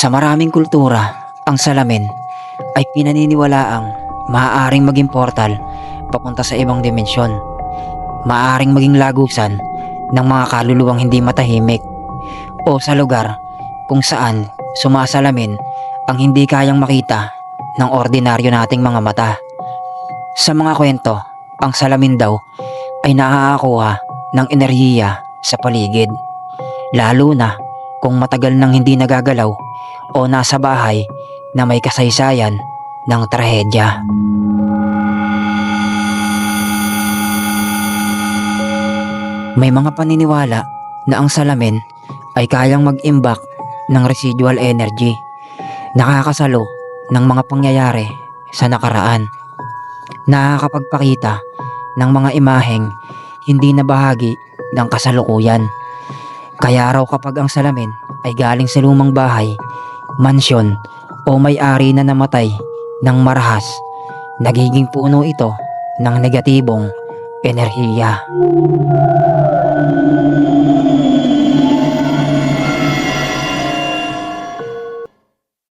Sa maraming kultura, ang salamin ay pinaniniwalaang maaaring maging portal papunta sa ibang dimensyon. Maaaring maging lagusan ng mga kaluluwang hindi matahimik o sa lugar kung saan sumasalamin ang hindi kayang makita ng ordinaryo nating mga mata. Sa mga kwento, ang salamin daw ay naaakuha ng enerhiya sa paligid. Lalo na kung matagal nang hindi nagagalaw o nasa bahay na may kasaysayan ng trahedya. May mga paniniwala na ang salamin ay kayang mag-imbak ng residual energy, nakakasalo ng mga pangyayari sa nakaraan, nakakapagpakita ng mga imaheng hindi na bahagi ng kasalukuyan. Kaya raw kapag ang salamin ay galing sa lumang bahay, mansyon o may-ari na namatay ng marahas, nagiging puno ito ng negatibong enerhiya.